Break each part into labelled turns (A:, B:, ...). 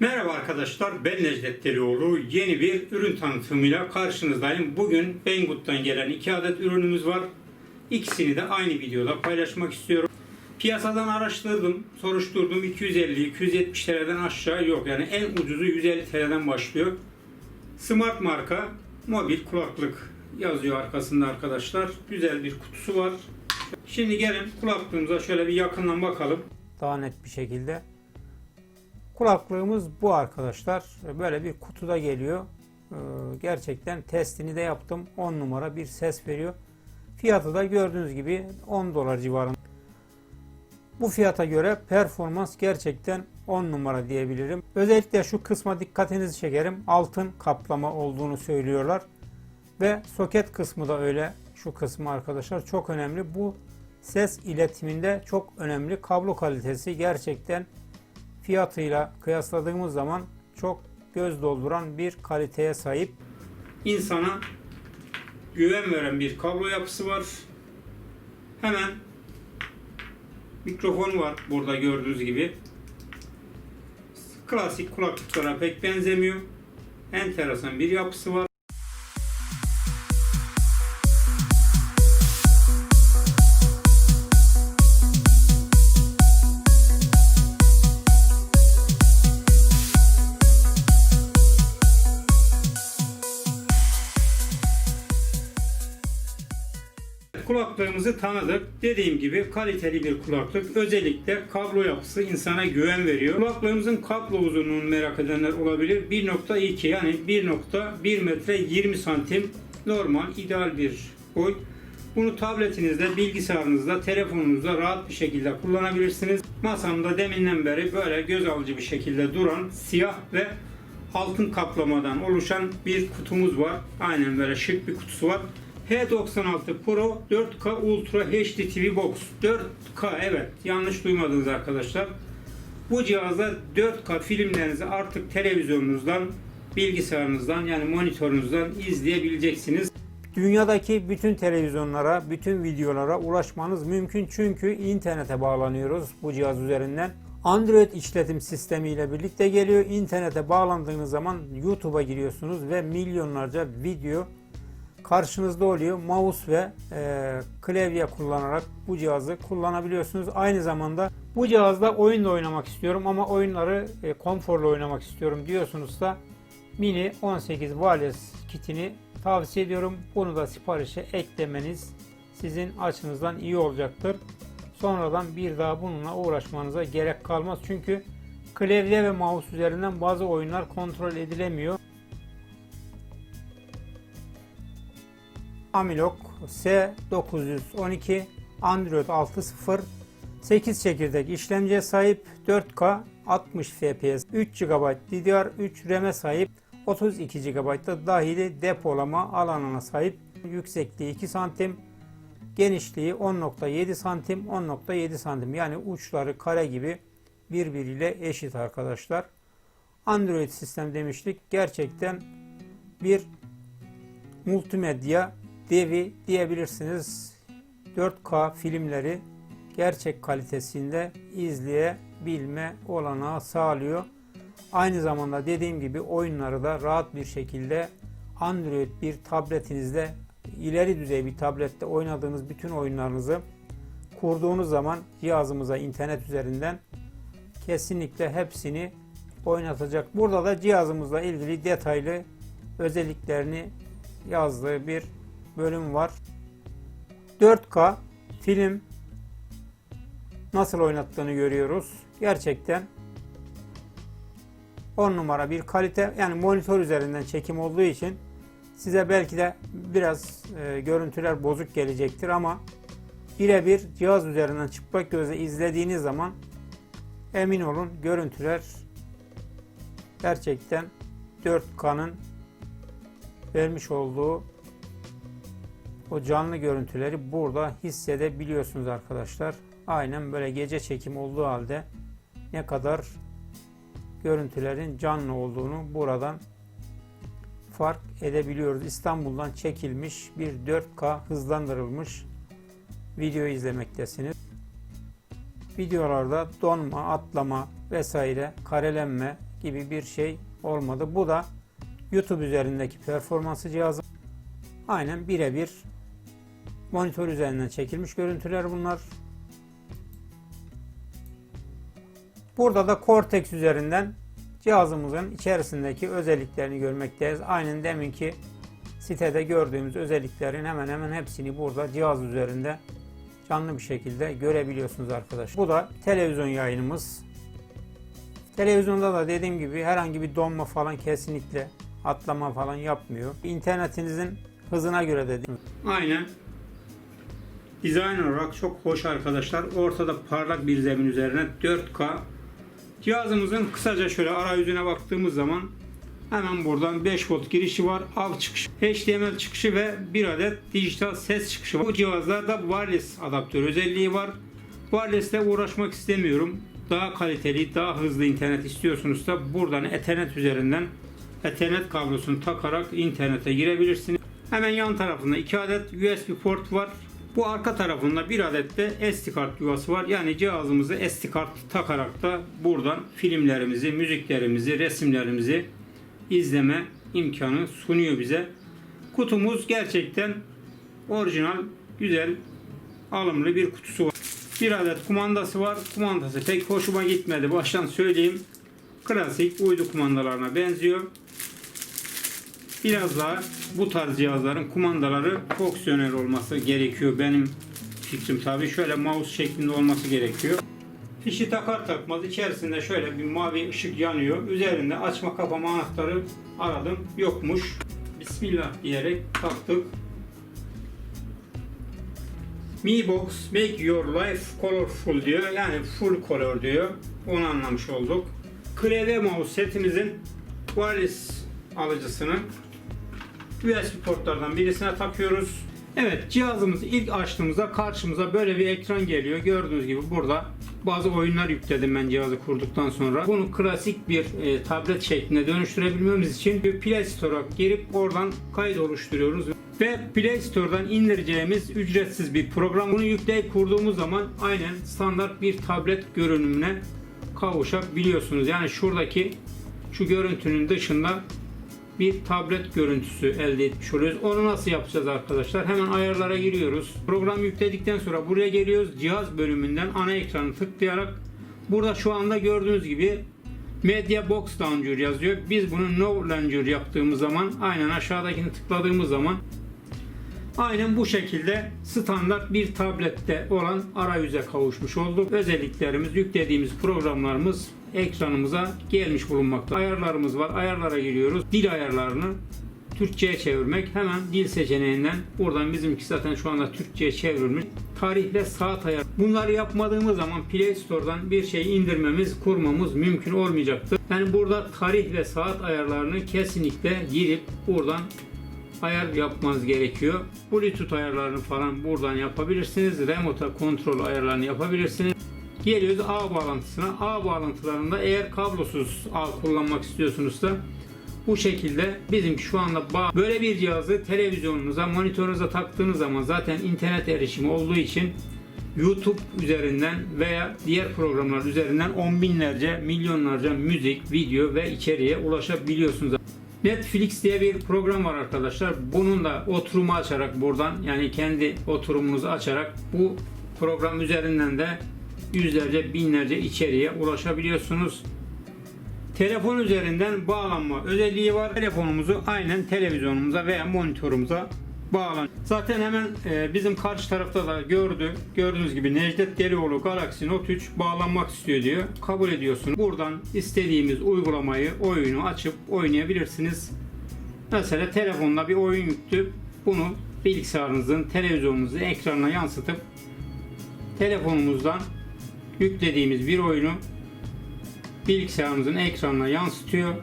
A: Merhaba arkadaşlar, ben Necdet Delioğlu. Yeni bir ürün tanıtımıyla karşınızdayım. Bugün Banggood'dan gelen iki adet ürünümüz var. İkisini de aynı videoda paylaşmak istiyorum. Piyasadan araştırdım, soruşturdum. 250-270 TL'den aşağı yok. Yani en ucuzu 150 TL'den başlıyor. Smart marka mobil kulaklık yazıyor arkasında arkadaşlar. Güzel bir kutusu var. Şimdi gelin kulaklığımıza şöyle bir yakından bakalım. Daha net bir şekilde. Kulaklığımız bu arkadaşlar. Böyle bir kutuda geliyor. Ee, Gerçekten testini de yaptım. 10 numara bir ses veriyor. Fiyatı da gördüğünüz gibi 10 dolar civarında. Bu fiyata göre performans gerçekten 10 numara diyebilirim. Özellikle şu kısma dikkatinizi çekerim. Altın kaplama olduğunu söylüyorlar. Ve soket kısmı da öyle. Şu kısmı arkadaşlar çok önemli. Bu ses iletiminde çok önemli. Kablo kalitesi gerçekten fiyatıyla kıyasladığımız zaman çok göz dolduran bir kaliteye sahip. İnsana güven veren bir kablo yapısı var. Hemen mikrofon var burada gördüğünüz gibi. Klasik kulaklıklara pek benzemiyor. Enteresan bir yapısı var. Kulaklığımızı tanıdık. Dediğim gibi kaliteli bir kulaklık. Özellikle kablo yapısı insana güven veriyor. Kulaklığımızın kablo uzunluğunu merak edenler olabilir. 1.2 yani 1.1 metre 20 santim normal ideal bir boy. Bunu tabletinizde, bilgisayarınızda, telefonunuzda rahat bir şekilde kullanabilirsiniz. Masamda deminden beri böyle göz alıcı bir şekilde duran siyah ve altın kaplamadan oluşan bir kutumuz var. Aynen böyle şık bir kutusu var. H96 Pro 4K Ultra HD TV Box. 4K evet yanlış duymadınız arkadaşlar. Bu cihazda 4K filmlerinizi artık televizyonunuzdan, bilgisayarınızdan yani monitörünüzden izleyebileceksiniz. Dünyadaki bütün televizyonlara, bütün videolara ulaşmanız mümkün çünkü internete bağlanıyoruz bu cihaz üzerinden. Android işletim sistemi ile birlikte geliyor. İnternete bağlandığınız zaman YouTube'a giriyorsunuz ve milyonlarca video karşınızda oluyor. Mouse ve e, klavye kullanarak bu cihazı kullanabiliyorsunuz. Aynı zamanda bu cihazda oyun da oynamak istiyorum ama oyunları e, konforlu oynamak istiyorum diyorsunuz da Mini 18 Wireless kitini tavsiye ediyorum. Bunu da siparişe eklemeniz sizin açınızdan iyi olacaktır. Sonradan bir daha bununla uğraşmanıza gerek kalmaz. Çünkü klavye ve mouse üzerinden bazı oyunlar kontrol edilemiyor. Amilog S912 Android 6.0 8 çekirdek işlemciye sahip 4K 60 FPS 3 GB DDR3 RAM'e sahip 32 GB da dahili depolama alanına sahip yüksekliği 2 santim genişliği 10.7 santim 10.7 santim yani uçları kare gibi birbiriyle eşit arkadaşlar. Android sistem demiştik. Gerçekten bir multimedya devi diyebilirsiniz. 4K filmleri gerçek kalitesinde izleyebilme olanağı sağlıyor. Aynı zamanda dediğim gibi oyunları da rahat bir şekilde Android bir tabletinizde ileri düzey bir tablette oynadığınız bütün oyunlarınızı kurduğunuz zaman cihazımıza internet üzerinden kesinlikle hepsini oynatacak. Burada da cihazımızla ilgili detaylı özelliklerini yazdığı bir bölüm var. 4K film nasıl oynattığını görüyoruz. Gerçekten 10 numara bir kalite yani monitör üzerinden çekim olduğu için size belki de biraz e, görüntüler bozuk gelecektir ama birebir cihaz üzerinden çıplak gözle izlediğiniz zaman emin olun görüntüler gerçekten 4K'nın vermiş olduğu o canlı görüntüleri burada hissedebiliyorsunuz arkadaşlar. Aynen böyle gece çekim olduğu halde ne kadar görüntülerin canlı olduğunu buradan fark edebiliyoruz. İstanbul'dan çekilmiş bir 4K hızlandırılmış video izlemektesiniz. Videolarda donma, atlama vesaire, karelenme
B: gibi bir şey olmadı. Bu da YouTube üzerindeki performansı cihazı. Aynen birebir monitör üzerinden çekilmiş görüntüler bunlar. Burada da Cortex üzerinden cihazımızın içerisindeki özelliklerini görmekteyiz. Aynen deminki sitede gördüğümüz özelliklerin hemen hemen hepsini burada cihaz üzerinde canlı bir şekilde görebiliyorsunuz arkadaşlar. Bu da televizyon yayınımız. Televizyonda da dediğim gibi herhangi bir donma falan kesinlikle atlama falan yapmıyor. İnternetinizin hızına göre de
A: Aynen. Dizayn olarak çok hoş arkadaşlar. Ortada parlak bir zemin üzerine 4K. Cihazımızın kısaca şöyle arayüzüne baktığımız zaman hemen buradan 5 volt girişi var. Av çıkışı, HDMI çıkışı ve bir adet dijital ses çıkışı var. Bu cihazlarda wireless adaptör özelliği var. Wireless uğraşmak istemiyorum. Daha kaliteli, daha hızlı internet istiyorsunuz da buradan Ethernet üzerinden Ethernet kablosunu takarak internete girebilirsiniz. Hemen yan tarafında 2 adet USB port var. Bu arka tarafında bir adet de SD kart yuvası var. Yani cihazımızı SD kart takarak da buradan filmlerimizi, müziklerimizi, resimlerimizi izleme imkanı sunuyor bize. Kutumuz gerçekten orijinal, güzel, alımlı bir kutusu var. Bir adet kumandası var. Kumandası pek hoşuma gitmedi. Baştan söyleyeyim. Klasik uydu kumandalarına benziyor. Biraz daha bu tarz cihazların kumandaları fonksiyonel olması gerekiyor. Benim fikrim tabii şöyle mouse şeklinde olması gerekiyor. Fişi takar takmaz içerisinde şöyle bir mavi ışık yanıyor. Üzerinde açma kapama anahtarı aradım. Yokmuş. Bismillah diyerek taktık. Mi Box Make Your Life Colorful diyor. Yani full color diyor. Onu anlamış olduk. Klavye mouse setimizin wireless alıcısını USB portlardan birisine takıyoruz. Evet cihazımızı ilk açtığımızda karşımıza böyle bir ekran geliyor. Gördüğünüz gibi burada bazı oyunlar yükledim ben cihazı kurduktan sonra. Bunu klasik bir e, tablet şeklinde dönüştürebilmemiz için bir Play Store'a girip oradan kayıt oluşturuyoruz. Ve Play Store'dan indireceğimiz ücretsiz bir program. Bunu yükleyip kurduğumuz zaman aynen standart bir tablet görünümüne kavuşabiliyorsunuz. Yani şuradaki şu görüntünün dışında bir tablet görüntüsü elde etmiş oluyoruz. Onu nasıl yapacağız arkadaşlar? Hemen ayarlara giriyoruz. Program yükledikten sonra buraya geliyoruz. Cihaz bölümünden ana ekranı tıklayarak burada şu anda gördüğünüz gibi Media Box Launcher yazıyor. Biz bunu No Launcher yaptığımız zaman aynen aşağıdakini tıkladığımız zaman Aynen bu şekilde standart bir tablette olan arayüze kavuşmuş olduk. Özelliklerimiz, yüklediğimiz programlarımız ekranımıza gelmiş bulunmakta. Ayarlarımız var. Ayarlara giriyoruz. Dil ayarlarını Türkçe'ye çevirmek. Hemen dil seçeneğinden buradan bizimki zaten şu anda Türkçe'ye çevrilmiş. Tarih ve saat ayar. Bunları yapmadığımız zaman Play Store'dan bir şey indirmemiz, kurmamız mümkün olmayacaktır. Yani burada tarih ve saat ayarlarını kesinlikle girip buradan ayar yapmanız gerekiyor. Bluetooth ayarlarını falan buradan yapabilirsiniz. Remote kontrol ayarlarını yapabilirsiniz. Geliyoruz ağ bağlantısına. Ağ bağlantılarında eğer kablosuz ağ kullanmak istiyorsunuz da bu şekilde bizim şu anda bağ böyle bir cihazı televizyonunuza, monitörünüze taktığınız zaman zaten internet erişimi olduğu için YouTube üzerinden veya diğer programlar üzerinden on binlerce, milyonlarca müzik, video ve içeriğe ulaşabiliyorsunuz. Netflix diye bir program var arkadaşlar. Bunun da oturumu açarak buradan yani kendi oturumunuzu açarak bu program üzerinden de yüzlerce binlerce içeriğe ulaşabiliyorsunuz. Telefon üzerinden bağlanma özelliği var. Telefonumuzu aynen televizyonumuza veya monitörümüze bağlan. Zaten hemen e, bizim karşı tarafta da gördü. Gördüğünüz gibi Necdet Delioğlu Galaxy Note 3 bağlanmak istiyor diyor. Kabul ediyorsunuz. Buradan istediğimiz uygulamayı, oyunu açıp oynayabilirsiniz. Mesela telefonla bir oyun yüklü. Bunu bilgisayarınızın, televizyonunuzun ekranına yansıtıp telefonumuzdan yüklediğimiz bir oyunu bilgisayarımızın ekranına yansıtıyor.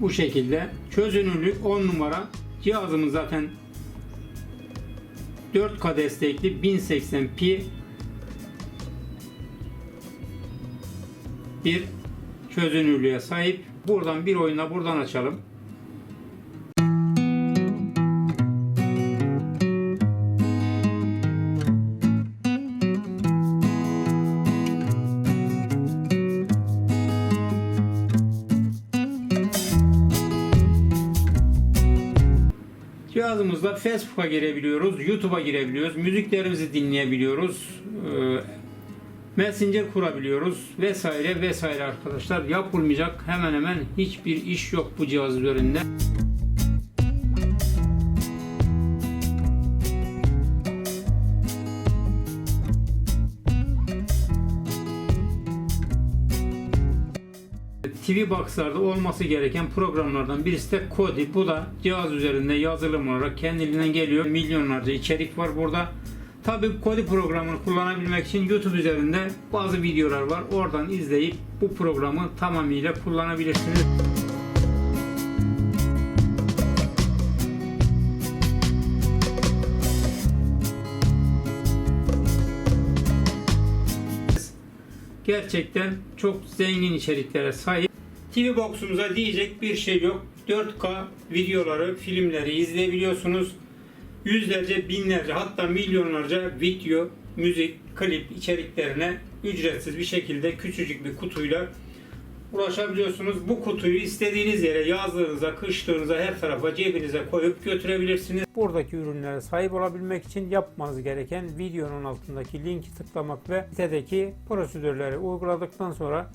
A: Bu şekilde çözünürlük 10 numara. Cihazımız zaten 4K destekli 1080p bir çözünürlüğe sahip. Buradan bir oyuna buradan açalım. Facebook'a girebiliyoruz, YouTube'a girebiliyoruz, müziklerimizi dinleyebiliyoruz, e, Messenger kurabiliyoruz vesaire vesaire arkadaşlar. Yapılmayacak hemen hemen hiçbir iş yok bu cihaz üzerinde. TV Box'larda olması gereken programlardan birisi de Kodi. Bu da cihaz üzerinde yazılım olarak kendiliğinden geliyor. Milyonlarca içerik var burada. Tabii Kodi programını kullanabilmek için YouTube üzerinde bazı videolar var. Oradan izleyip bu programı tamamıyla kullanabilirsiniz. Gerçekten çok zengin içeriklere sahip. TV Box'umuza diyecek bir şey yok. 4K videoları, filmleri izleyebiliyorsunuz. Yüzlerce, binlerce hatta milyonlarca video, müzik, klip içeriklerine ücretsiz bir şekilde küçücük bir kutuyla ulaşabiliyorsunuz. Bu kutuyu istediğiniz yere yazdığınıza, kıştığınıza her tarafa cebinize koyup götürebilirsiniz.
B: Buradaki ürünlere sahip olabilmek için yapmanız gereken videonun altındaki linki tıklamak ve sitedeki prosedürleri uyguladıktan sonra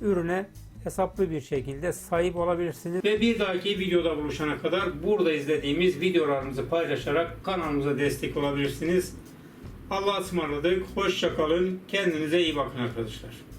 B: ürüne hesaplı bir şekilde sahip olabilirsiniz.
A: Ve bir dahaki videoda buluşana kadar burada izlediğimiz videolarımızı paylaşarak kanalımıza destek olabilirsiniz. Allah'a ısmarladık. Hoşça kalın. Kendinize iyi bakın arkadaşlar.